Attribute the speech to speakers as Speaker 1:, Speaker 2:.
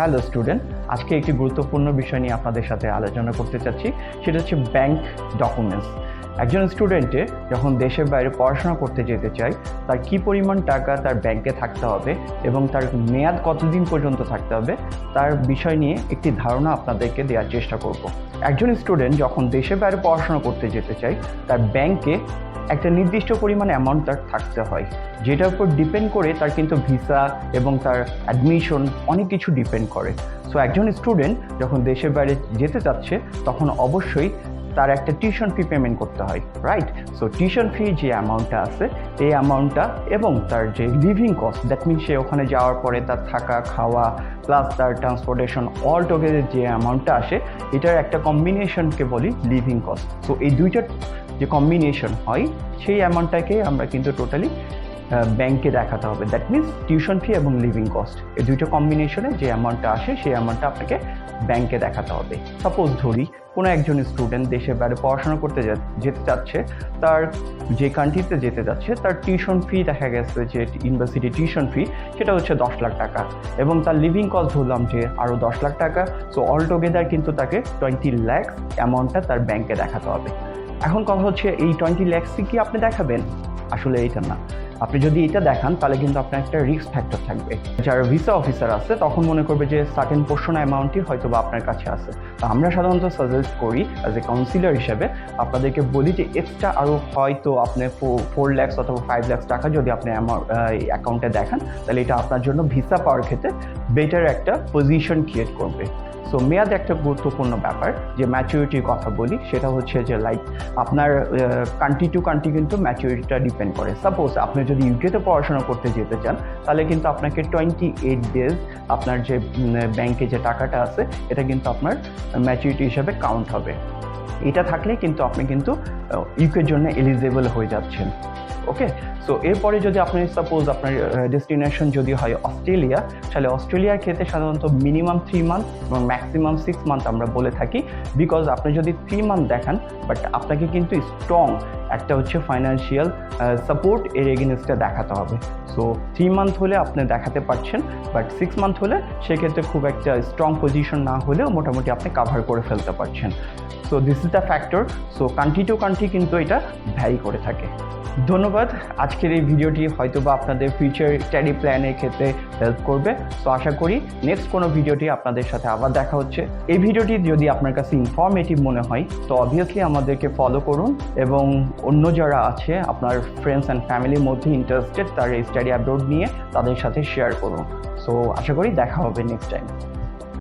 Speaker 1: Hello student, আজকে একটি গুরুত্বপূর্ণ বিষয় নিয়ে আপনাদের সাথে আলোচনা করতে চাচ্ছি, সেটা হচ্ছে ব্যাংক ডকুমেন্টস। একজন স্টুডেন্টে যখন দেশের বাইরে পড়াশোনা করতে যেতে চায়, তার কি পরিমাণ টাকা তার ব্যাংকে থাকতে হবে এবং তার মেয়াদ কতদিন পর্যন্ত থাকতে হবে, তার বিষয় নিয়ে একটি ধারণা আপনাদেরকে দেওয়ার চেষ্টা করব। একজন স্টুডেন্ট যখন দেশের বাইরে পড়াশোনা করতে যেতে চায়, তার ব্যাংকে একটা নির্দিষ্ট পরিমাণ অ্যামাউন্ট তার থাকতে হয়। যেটার উপর ডিপেন্ড করে তার কিন্তু ভিসা এবং তার অ্যাডমিশন অনেক কিছু ডিপেন্ড করে। সো একজন স্টুডেন্ট যখন দেশের বাইরে যেতে চাচ্ছে, তখন অবশ্যই তার একটা টিউশন ফি পেমেন্ট করতে হয় রাইট সো টিউশন ফি যে অ্যামাউন্টটা আছে, এই অ্যামাউন্টটা এবং তার যে লিভিং কস্ট দ্যাট মিনস সে ওখানে যাওয়ার পরে তার থাকা, খাওয়া প্লাস তার ট্রান্সপোর্টেশন অল টুগেদার যে অ্যামাউন্টটা আসে, এটার একটা কম্বিনেশনকে বলি লিভিং কস্ট সো এই দুইটার যে কম্বিনেশন হয়, সেই অ্যামাউন্টটাকে আমরা কিন্তু টোটালি ব্যাংকে দেখাতে হবে। দ্যাট মিনস টিউশন ফি এবং লিভিং কস্ট এই দুইটা কম্বিনেশনে যে অ্যামাউন্টটা আসে, সেই অ্যামাউন্টটা আপনাকে ব্যাংকে দেখাতে হবে। সাপোজ ধরি, কোনো একজন স্টুডেন্ট দেশের বাইরে পড়াশোনা করতে যেতে চাচ্ছে, তার যে কান্ট্রিতে যেতে যাচ্ছে, তার টিউশন ফি দেখা গেছে যে ইউনিভার্সিটি টিউশন ফি সেটা হচ্ছে দশ লাখ টাকা। এবং তার লিভিং কস্ট ধরলাম যে আরও দশ লাখ টাকা সো অল টুগেদার কিন্তু তাকে টোয়েন্টি ল্যাক্স অ্যামাউন্টটা তার ব্যাংকে দেখাতে হবে। এখন কথা হচ্ছে, এই টোয়েন্টি ল্যাক্সই কি আপনি দেখাবেন? আসলে এইটা না। আপনি যদি এটা দেখান, তাহলে কিন্তু আপনার একটা রিস্ক ফ্যাক্টর থাকবে। যারা ভিসা অফিসার আছে, তখন মনে করবে যে সার্টেন পোর্শন অ্যামাউন্টই হয়তো বা আপনার কাছে আছে। তো আমরা সাধারণত সাজেস্ট করি অ্যাজ এ কাউন্সিলর হিসেবে, আপনাদেরকে বলি যে এক্সট্রা আরও হয়তো আপনি ফোর ল্যাক্স অথবা ফাইভ ল্যাক্স টাকা যদি আপনি অ্যাকাউন্টে দেখান, তাহলে এটা আপনার জন্য ভিসা পাওয়ার ক্ষেত্রে বেটার একটা পজিশন ক্রিয়েট করবে। সো মেয়াদ একটা গুরুত্বপূর্ণ ব্যাপার, যে ম্যাচুরিটির কথা বলি, সেটা হচ্ছে যে লাইক আপনার কান্ট্রি টু কান্ট্রি কিন্তু ম্যাচুরিটিটা ডিপেন্ড করে। সাপোজ আপনি যদি ইউকেতে পড়াশোনা করতে যেতে চান, তাহলে কিন্তু আপনাকে টোয়েন্টি এইট ডেজ আপনার যে ব্যাংকে যে টাকাটা আছে, এটা কিন্তু আপনার ম্যাচুরিটি হিসাবে কাউন্ট হবে। এটা থাকলে কিন্তু আপনি কিন্তু ইউকের জন্য এলিজেবল হয়ে যাচ্ছেন। ওকে সো এরপরে যদি আপনি সাপোজ আপনার ডেস্টিনেশন যদি হয় অস্ট্রেলিয়া, তাহলে অস্ট্রেলিয়ার ক্ষেত্রে সাধারণত মিনিমাম থ্রি মান্থ এবং ম্যাক্সিমাম সিক্স মান্থ আমরা বলে থাকি বিকজ আপনি যদি থ্রি মান্থ দেখান বাট আপনাকে কিন্তু স্ট্রং একটা হচ্ছে ফাইন্যান্সিয়াল সাপোর্ট এর এগেনস্টে দেখাতে হবে। সো থ্রি মান্থ হলে আপনি দেখাতে পারছেন বাট সিক্স মান্থ হলে সেক্ষেত্রে খুব একটা স্ট্রং পজিশন না হলেও মোটামুটি আপনি কাভার করে ফেলতে পারছেন। So this is the factor so country to country কিন্তু এটা ভ্যারি করে থাকে। ধন্যবাদ। আজকের এই ভিডিওটি হয়তো বা আপনাদের ফিউচার স্টাডি প্ল্যানের ক্ষেত্রে হেল্প করবে। তো আশা করি নেক্সট কোনো ভিডিওটি আপনাদের সাথে আবার দেখা হচ্ছে। এই ভিডিওটি যদি আপনার কাছে ইনফরমেটিভ মনে হয়, তো অবভিয়াসলি আমাদেরকে ফলো করুন এবং অন্য যারা আছে, আপনার ফ্রেন্ডস অ্যান্ড ফ্যামিলির মধ্যে ইন্টারেস্টেড তার স্টাডি অ্যাব্রোড নিয়ে তাদের সাথে শেয়ার করুন। সো আশা করি দেখা হবে নেক্সট টাইম